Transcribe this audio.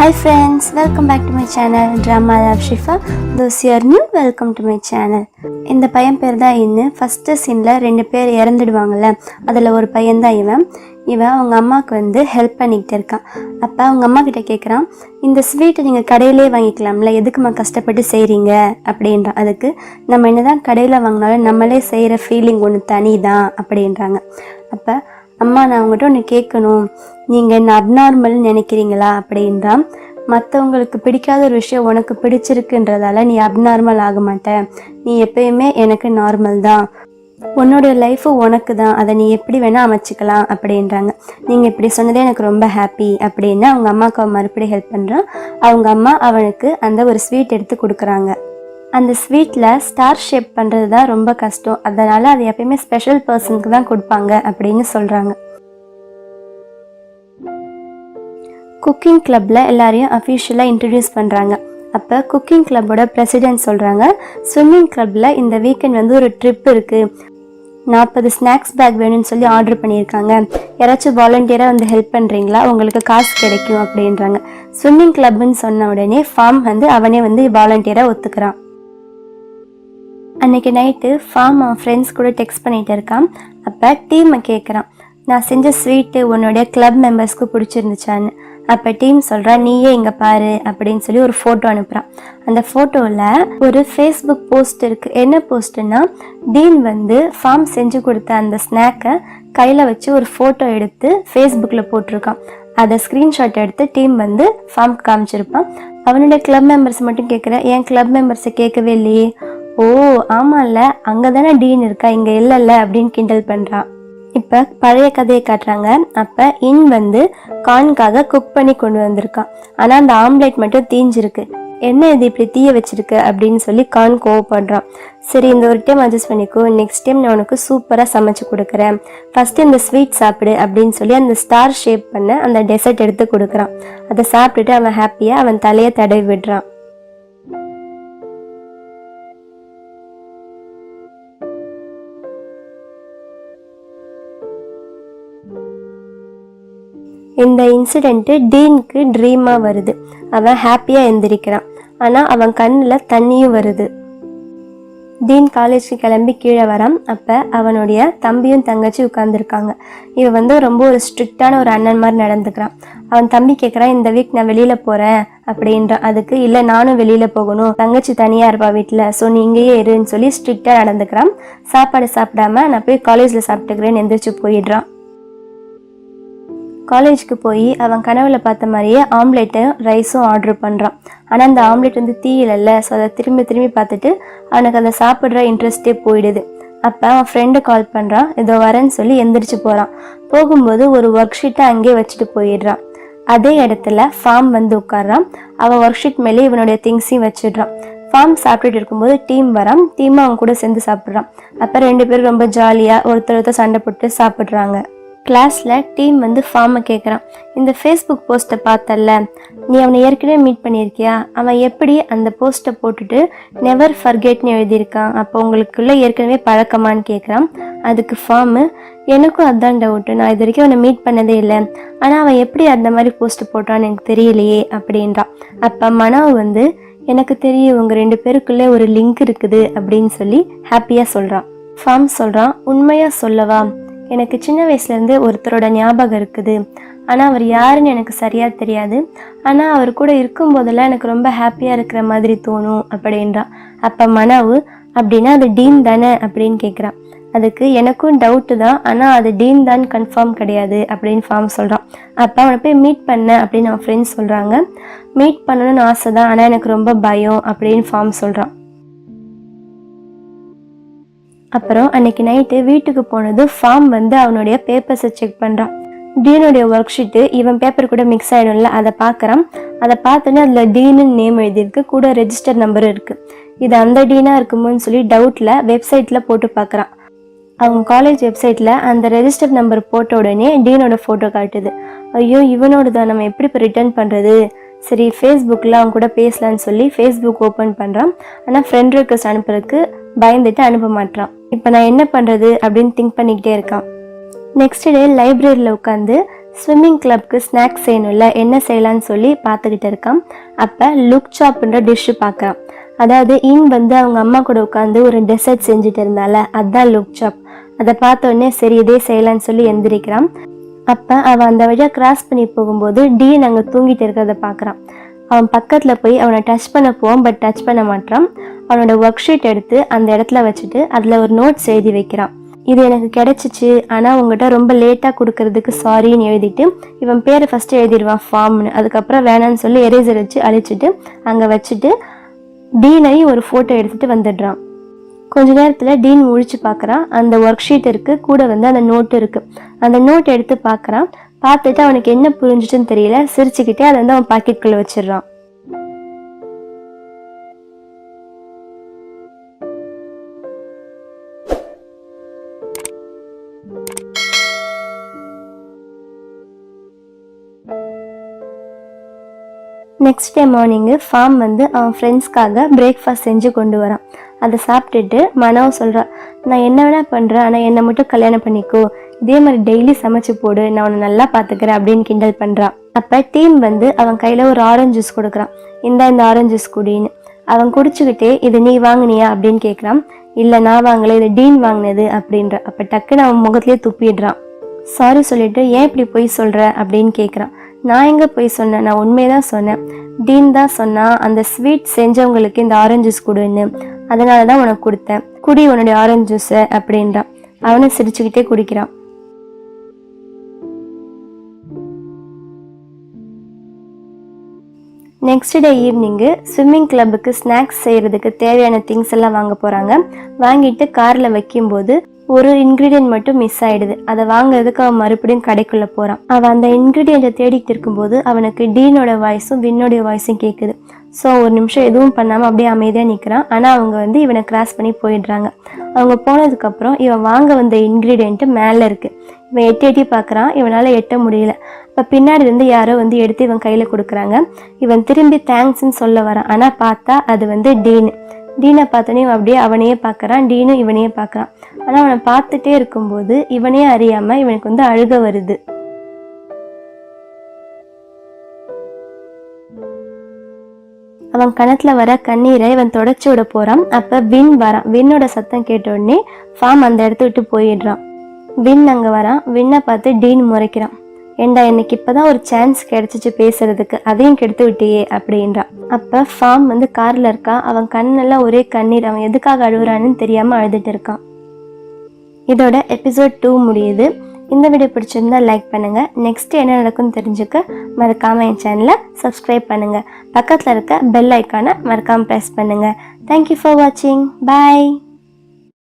Hi friends welcome back to my channel drama love Shifa those you are new welcome to my channel இந்த பையன் பேர் தான் இன்னு. First சீனில் ரெண்டு பேர் இறந்துடுவாங்கல்ல. அதில் ஒரு பையன் தான் இவன். இவன் அவங்க அம்மாவுக்கு வந்து ஹெல்ப் பண்ணிக்கிட்டு இருக்கான். அப்போ அவங்க அம்மா கிட்ட கேட்குறான் இந்த ஸ்வீட்டை நீங்கள் கடையிலே வாங்கிக்கலாம்ல. எதுக்குமா கஷ்டப்பட்டு செய்கிறீங்க அப்படின்றான் அதுக்கு நம்ம என்ன தான் கடையில் வாங்கினாலும் நம்மளே செய்கிற ஃபீலிங் ஒன்று தனி தான் அப்படின்றாங்க. அப்போ அம்மா நான் உங்கள்கிட்ட ஒன்று கேட்கணும். நீங்கள் என்ன அப்நார்மல்னு நினைக்கிறீங்களா? அப்படின்றான் மற்றவங்களுக்கு பிடிக்காத ஒரு விஷயம் உனக்கு பிடிச்சிருக்குன்றதால நீ அப்நார்மல் ஆக மாட்ட. நீ எப்பயுமே எனக்கு நார்மல் தான். உன்னோட லைஃபு உனக்கு தான். அதை நீ எப்படி வேணால் அமைச்சிக்கலாம் அப்படின்றாங்க. நீங்கள் இப்படி சொன்னதே எனக்கு ரொம்ப ஹாப்பி அப்படின்னு அவங்க அம்மாவுக்கு அவன் மறுபடியும் ஹெல்ப் பண்ணுறான் அவங்க அம்மா அவனுக்கு அந்த ஒரு ஸ்வீட் எடுத்து கொடுக்குறாங்க. அந்த ஸ்வீட்டில் ஸ்டார் ஷேப் பண்ணுறது தான் ரொம்ப கஷ்டம். அதனால் அது எப்பயுமே ஸ்பெஷல் பர்சனுக்கு தான் கொடுப்பாங்க அப்படின்னு சொல்கிறாங்க குக்கிங் கிளப்பில் எல்லாரையும் அஃபிஷியலாக இன்ட்ரடியூஸ் பண்ணுறாங்க அப்போ குக்கிங் கிளப்போட பிரசிடென்ட் சொல்கிறாங்க ஸ்விம்மிங் கிளப்பில் இந்த வீக்கெண்ட் வந்து ஒரு ட்ரிப் இருக்குது நாற்பது ஸ்நாக்ஸ் பேக் வேணும்னு சொல்லி ஆர்டர் பண்ணியிருக்காங்க. யாராச்சும் வாலண்டியராக வந்து ஹெல்ப் பண்ணுறீங்களா உங்களுக்கு காசு கிடைக்கும் அப்படின்றாங்க. ஸ்விம்மிங் கிளப்னு சொன்ன உடனே ஃபார்ம் வந்து அவனே வந்து வாலண்டியராக ஒத்துக்கிறான். அன்னைக்கு நைட்டு ஃபார்ம் அவன் ஃப்ரெண்ட்ஸ் கூட டெக்ஸ்ட் பண்ணிகிட்டு இருக்கான். அப்போ டீமை கேட்குறான் நான் செஞ்ச ஸ்வீட்டு உன்னுடைய கிளப் மெம்பர்ஸ்க்கு பிடிச்சிருந்துச்சான்னு. அப்போ டீம் சொல்கிறா நீயே இங்கே பாரு அப்படின்னு சொல்லி ஒரு ஃபோட்டோ அனுப்புகிறான் அந்த ஃபோட்டோவில் ஒரு ஃபேஸ்புக் போஸ்ட் இருக்குது என்ன போஸ்ட்டுன்னா டீன் வந்து ஃபார்ம் செஞ்சு கொடுத்த அந்த ஸ்நாக்கை கையில் வச்சு ஒரு ஃபோட்டோ எடுத்து ஃபேஸ்புக்கில் போட்டிருக்கான். அதை ஸ்க்ரீன்ஷாட் எடுத்து டீம் வந்து ஃபார்ம் காமிச்சிருப்பான். அவனுடைய கிளப் மெம்பர்ஸ் மட்டும் கேட்குற என் கிளப் மெம்பர்ஸை கேட்கவே இல்லையே? ஓ ஆமாம்ல அங்கே தானே டீன் இருக்கா? இங்கே இல்லைல்ல அப்படின்னு கிண்டல் பண்ணுறான் இப்போ பழைய கதையை காட்டுறாங்க. அப்போ இன் வந்து கான்காக குக் பண்ணி கொண்டு வந்திருக்கான். ஆனால் அந்த ஆம்லேட் மட்டும் தீஞ்சிருக்கு. என்ன இது இப்படி தீய வச்சிருக்கு அப்படின்னு சொல்லி கான் கோவப்படுறான். சரி இந்த ஒரு டைம் அட்ஜஸ்ட் பண்ணிக்கோ. நெக்ஸ்ட் டைம் நான் உனக்கு சூப்பராக சமைச்சு கொடுக்குறேன். ஃபஸ்ட்டு இந்த ஸ்வீட் சாப்பிடு அப்படின்னு சொல்லி அந்த ஸ்டார் ஷேப் பண்ண அந்த டெசர்ட் எடுத்து கொடுக்குறான். அதை சாப்பிட்டுட்டு அவன் ஹாப்பியாக அவன் தலையை தடவி விடுறான். இந்த இன்சிடெண்ட்டு டீனுக்கு ட்ரீமாக வருது. அவன் ஹாப்பியாக எந்திரிக்கிறான். ஆனால் அவன் கண்ணில் தண்ணியும் வருது. டீன் காலேஜ்க்கு கிளம்பி கீழே வரான். அப்போ அவனுடைய தம்பியும் தங்கச்சி உட்காந்துருக்காங்க இவன் வந்து ரொம்ப ஒரு ஸ்ட்ரிக்டான ஒரு அண்ணன் மாதிரி நடந்துக்கிறான். அவன் தம்பி கேட்குறான் இந்த வீக் நான் வெளியில் போகிறேன் அப்படின்றான். அதுக்கு இல்லை நானும் வெளியில் போகணும். தங்கச்சி தனியாக இருப்பா வீட்டில் ஸோ நீ இங்கேயே இருன்னு சொல்லி ஸ்ட்ரிக்டாக நடந்துக்கிறான். சாப்பாடு சாப்பிடாம நான் போய் காலேஜில் சாப்பிட்டுக்கிறேன்னு எந்திரிச்சு போயிடுறான். காலேஜுக்கு போய் அவன் கனவுல பார்த்த மாதிரியே ஆம்லேட்டும் ரைஸும் ஆர்டர் பண்ணுறான் ஆனால் அந்த ஆம்லேட் வந்து தீயிலல்ல ஸோ அதை திரும்பி திரும்பி பார்த்துட்டு அவனுக்கு அதை சாப்பிட்ற இன்ட்ரெஸ்டே போயிடுது. அப்போ அவன் ஃப்ரெண்டு கால் பண்ணுறான் இதோ வரேன்னு சொல்லி எந்திரிச்சு போகிறான் போகும்போது ஒரு ஒர்க் ஷீட்டை அங்கேயே வச்சுட்டு போயிடுறான். அதே இடத்துல ஃபார்ம் வந்து உட்கார்றான். அவன் ஒர்க் ஷீட் மேலே இவனுடைய திங்ஸையும் வச்சிடுறான். ஃபார்ம் சாப்பிட்டுட்டு இருக்கும்போது டீம் வரான். டீம் அவன் கூட சேர்ந்து சாப்பிட்றான். அப்போ ரெண்டு பேரும் ரொம்ப ஜாலியாக ஒருத்தர் ஒருத்தர் சண்டை போட்டு சாப்பிட்றாங்க. கிளாஸில் டீம் வந்து ஃபார்மை கேட்குறான் இந்த ஃபேஸ்புக் போஸ்ட்டை பார்த்தல்ல நீ அவனை ஏற்கனவே மீட் பண்ணியிருக்கியா? அவன் எப்படி அந்த போஸ்ட்டை போட்டுட்டு நெவர் ஃபர்கெட்னு எழுதியிருக்கான். அப்போ உங்களுக்குள்ளே ஏற்கனவே பழக்கமான்னு கேட்குறான் அதுக்கு ஃபார்மு எனக்கும் அதான் டவுட்டு நான் இது வரைக்கும் அவனை மீட் பண்ணதே இல்லை. ஆனால் அவன் எப்படி அந்த மாதிரி போஸ்ட்டு போட்டான்னு எனக்கு தெரியலையே அப்படின்றான் அப்போ மனோ வந்து எனக்கு தெரியும் உங்கள் ரெண்டு பேருக்குள்ளே ஒரு லிங்க் இருக்குது அப்படின்னு சொல்லி ஹாப்பியாக சொல்கிறான் ஃபார்ம் சொல்கிறான் உண்மையாக சொல்லவா? எனக்கு சின்ன வயசுலேருந்து ஒருத்தரோட ஞாபகம் இருக்குது. ஆனால் அவர் யாருன்னு எனக்கு சரியாக தெரியாது. ஆனால் அவர் கூட இருக்கும்போதெல்லாம் எனக்கு ரொம்ப ஹாப்பியாக இருக்கிற மாதிரி தோணும் அப்படின்றான் அப்போ மனாவு அப்படின்னா அது டீன் தானே? அப்படின்னு கேட்குறான் அதுக்கு எனக்கும் டவுட்டு தான். ஆனால் அது டீன் தான் கன்ஃபார்ம் கிடையாது அப்படின்னு ஃபார்ம் சொல்கிறான் அப்போ அவனை போய் மீட் பண்ண அப்படின்னு அவன் ஃப்ரெண்ட்ஸ் சொல்கிறாங்க மீட் பண்ணணும்னு ஆசை தான். ஆனால் எனக்கு ரொம்ப பயம் அப்படின்னு ஃபார்ம் சொல்கிறான் அப்புறம் அன்னைக்கு நைட்டு வீட்டுக்கு போனதும் ஃபார்ம் வந்து அவனுடைய பேப்பர்ஸை செக் பண்ணுறான் டீனுடைய ஒர்க் ஷீட்டு இவன் பேப்பர் கூட மிக்ஸ் ஆகிடும்ல அதை பார்க்குறான். அதை பார்த்தோன்னே அதில் டீனு நேம் எழுதியிருக்கு கூட ரெஜிஸ்டர் நம்பர் இருக்குது இது அந்த டீனாக இருக்குமோன்னு சொல்லி டவுட்டில் வெப்சைட்டில் போட்டு பார்க்குறான். அவங்க காலேஜ் வெப்சைட்டில் அந்த ரெஜிஸ்டர் நம்பர் போட்ட உடனே டீனோட ஃபோட்டோ காட்டுது. ஐயோ இவனோட தான் நம்ம எப்படி இப்போ ரிட்டர்ன் பண்ணுறது சரி ஃபேஸ்புக்கில் அவன் கூட பேசலான்னு சொல்லி ஃபேஸ்புக் ஓப்பன் பண்ணுறான் ஆனால் ஃப்ரெண்ட் ரிக்வஸ்ட் அனுப்புறதுக்கு பயந்துட்டு அனுப்ப மாட்டான் இப்போ நான் என்ன பண்ணுறது அப்படின்னு திங்க் பண்ணிக்கிட்டே இருக்கான். நெக்ஸ்ட் டே லைப்ரரியில் உட்காந்து ஸ்விம்மிங் கிளப்க்கு ஸ்நாக்ஸ் செய்யணும்ல என்ன செய்யலான்னு சொல்லி பார்த்துக்கிட்டு இருக்கான். அப்போ லுக் சாப்ன்ற டிஷ்ஷு பார்க்குறான். அதாவது இன் வந்து அவங்க அம்மா கூட உட்காந்து ஒரு டெசர்ட் செஞ்சுட்டு இருந்தால அதான் லுக் சாப் அதை பார்த்தோன்னே சரி இதே செய்யலான்னு சொல்லி எந்திரிக்கிறான். அப்போ அவன் அந்த வழியாக கிராஸ் பண்ணி போகும்போது டீன் அங்கே தூங்கிட்டு இருக்கிறத பார்க்குறான். அவன் பக்கத்தில் போய் அவனை டச் பண்ண போவான் பட் டச் பண்ண மாட்டான் அவனோட ஒர்க் ஷீட் எடுத்து அந்த இடத்துல வச்சுட்டு அதில் ஒரு நோட்ஸ் எழுதி வைக்கிறான். இது எனக்கு கிடைச்சிச்சு. ஆனால் உங்கள்கிட்ட ரொம்ப லேட்டாக கொடுக்கறதுக்கு சாரின்னு எழுதிட்டு இவன் பேரை ஃபஸ்ட்டு எழுதிடுவான் ஃபார்ம்னு அதுக்கப்புறம் வேணான்னு சொல்லி எரேசர் வச்சு அழிச்சிட்டு அங்கே வச்சுட்டு டீனையும் ஒரு ஃபோட்டோ எடுத்துகிட்டு வந்துடுறான். கொஞ்ச நேரத்தில் டீன் முழிச்சு பார்க்குறான் அந்த ஒர்க் ஷீட் இருக்குது கூட வந்து அந்த நோட்டு இருக்குது அந்த நோட் எடுத்து பார்க்குறான் பார்த்துட்டு அவனுக்கு என்ன புரிஞ்சிட்டுன்னு தெரியல. சிரிச்சுக்கிட்டே அதை வந்து அவன் பாக்கெட்டுக்குள்ளே வச்சிடுறான். நெக்ஸ்ட் டே மார்னிங்கு ஃபார்ம் வந்து அவன் ஃப்ரெண்ட்ஸ்க்காக பிரேக்ஃபாஸ்ட் செஞ்சு கொண்டு வரான். அதை சாப்பிட்டுட்டு மனோ சொல்கிறா நான் என்ன வேணா பண்ணுறேன் ஆனால் என்னை மட்டும் கல்யாணம் பண்ணிக்கோ. இதே மாதிரி டெய்லி சமைச்சு போடு நான் உன்னை நல்லா பார்த்துக்கிறேன் அப்படின்னு கிண்டல் பண்ணுறான் அப்போ டீம் வந்து அவன் கையில் ஒரு ஆரஞ்சு ஜூஸ் கொடுக்குறான். இந்தா இந்த ஆரஞ்சு ஜூஸ் குடின்னு. அவன் குடிச்சுக்கிட்டே இது நீ வாங்குனியா? அப்படின்னு கேட்குறான் இல்லை நான் வாங்கலை இது டீன் வாங்கினது அப்படின்ற. அப்போ டக்குன்னு அவன் முகத்துலேயே துப்பிடுறான் சாரி சொல்லிட்டு ஏன் இப்படி பொய் சொல்கிற அப்படின்னு கேட்குறான் நான் எங்கே போய் சொன்னேன்? நான் உண்மையை தான் சொன்னேன். டீன் தான் சொன்னால் அந்த ஸ்வீட் செஞ்சவங்களுக்கு இந்த ஆரஞ்சு ஜூஸ் கொடுன்னு. அதனால தான் உனக்கு கொடுத்தேன். குடி உன்னுடைய ஆரஞ்சு ஜூஸை அப்படின்றான். அவனை சிரிச்சுக்கிட்டே குடிக்கிறான். நெக்ஸ்ட் டே ஈவினிங்கு ஸ்விம்மிங் கிளப்புக்கு ஸ்நாக்ஸ் செய்கிறதுக்கு தேவையான திங்ஸ் எல்லாம் வாங்க போகிறாங்க வாங்கிட்டு காரில் வைக்கும்போது ஒரு இன்க்ரீடியன்ட் மட்டும் மிஸ் ஆயிடுது. அதை வாங்குறதுக்கு அவன் மறுபடியும் கடைக்குள்ளே போகிறான் அவன் அந்த இன்க்ரீடியண்ட்டை தேடிட்டு இருக்கும்போது அவனுக்கு டீனோட வாய்ஸும் வின்னோடைய வாய்ஸும் கேட்குது ஸோ ஒரு நிமிஷம் எதுவும் பண்ணாமல் அப்படியே அமைதியாக நிற்கிறான் ஆனால் அவங்க வந்து இவனை கிராஸ் பண்ணி போயிடுறாங்க. அவங்க போனதுக்கப்புறம் இவன் வாங்க வந்த இன்க்ரீடியண்ட்டு மேலே இருக்குது இவன் எட்டி எட்டி பார்க்குறான் இவனால் எட்ட முடியல. இப்போ பின்னாடி இருந்து யாரோ வந்து எடுத்து இவன் கையில் கொடுக்குறாங்க. இவன் திரும்பி தேங்க்ஸ்ன்னு சொல்ல வரான். ஆனால் பார்த்தா அது வந்து டீனு. டீனை பார்த்தோன்னே இவன் அப்படியே அவனையே பார்க்குறான் டீனும் இவனையே பார்க்குறான் ஆனால் அவனை பார்த்துட்டே இருக்கும்போது இவனே அறியாமல் இவனுக்கு வந்து அழுக வருது. அவன் கணத்துல வர கண்ணீரை இவன் தொடச்சி விட போறான். அப்ப வின் வரான். வின்னோட சத்தம் கேட்ட உடனே ஃபார்ம் அந்த இடத்த விட்டு போயிடுறான். வின் அங்க வரான். வின்னை பார்த்து டீன் முறைக்கிறான். ஏண்டா எனக்கு இப்பதான் ஒரு சான்ஸ் கிடைச்சிச்சு பேசுறதுக்கு. அதையும் கெடுத்து விட்டியே அப்படின்றான். அப்ப ஃபார்ம் வந்து கார்ல இருக்கா? அவன் கண்ணெல்லாம் ஒரே கண்ணீர். அவன் எதுக்காக அழுகுறான்னு தெரியாம அழுதுட்டு இருக்கான். இதோட எபிசோட் டூ முடியுது. இந்த வீடியோ பிடிச்சிருந்தா லைக் பண்ணுங்கள் நெக்ஸ்ட் என்ன நடக்கும்னு தெரிஞ்சுக்க மறக்காம என் சேனலை சப்ஸ்கிரைப் பண்ணுங்கள் பக்கத்தில் இருக்க பெல் ஐக்கானை மறக்காமல் ப்ரெஸ் பண்ணுங்கள் தேங்க்யூ ஃபார் வாட்சிங் பாய்